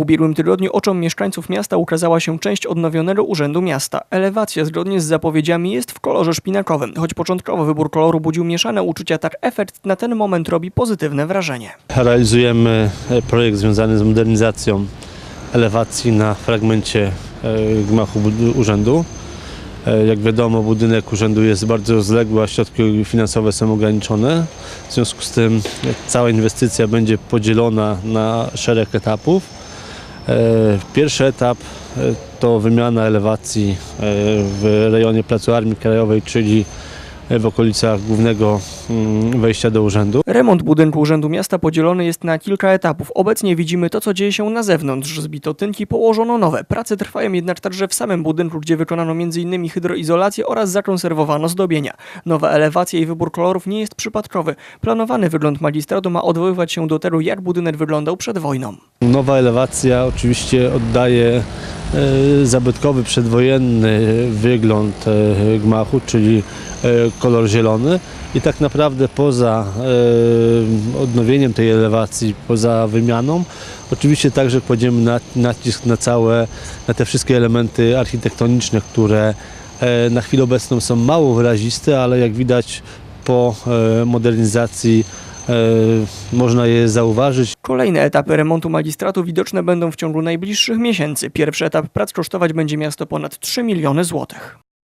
W ubiegłym tygodniu oczom mieszkańców miasta ukazała się część odnowionego Urzędu Miasta. Elewacja zgodnie z zapowiedziami jest w kolorze szpinakowym. Choć początkowo wybór koloru budził mieszane uczucia, tak efekt na ten moment robi pozytywne wrażenie. Realizujemy e, projekt związany z modernizacją elewacji na fragmencie e, gmachu urzędu. E, Jak wiadomo, budynek urzędu jest bardzo rozległy, a środki finansowe są ograniczone. W związku z tym cała inwestycja będzie podzielona na szereg etapów. E, Pierwszy etap e, to wymiana elewacji e, w rejonie Placu Armii Krajowej, czyli w okolicach głównego mm, wejścia do urzędu. Remont budynku Urzędu Miasta podzielony jest na kilka etapów. Obecnie widzimy to, co dzieje się na zewnątrz. Zbito tynki, położono nowe. Prace trwają jednak także w samym budynku, gdzie wykonano m.in. hydroizolację oraz zakonserwowano zdobienia. Nowa elewacja i wybór kolorów nie jest przypadkowy. Planowany wygląd magistratu ma odwoływać się do tego, jak budynek wyglądał przed wojną. Nowa elewacja oczywiście oddaje zabytkowy, przedwojenny wygląd e, gmachu, czyli e, kolor zielony. I tak naprawdę poza e, odnowieniem tej elewacji, poza wymianą, oczywiście także kładziemy na- nacisk na całe, na te wszystkie elementy architektoniczne, które e, na chwilę obecną są mało wyraziste, ale jak widać po e, modernizacji e, można je zauważyć. Kolejne etapy remontu magistratu widoczne będą w ciągu najbliższych miesięcy. Pierwszy etap prac kosztować będzie miasto ponad 3 miliony złotych.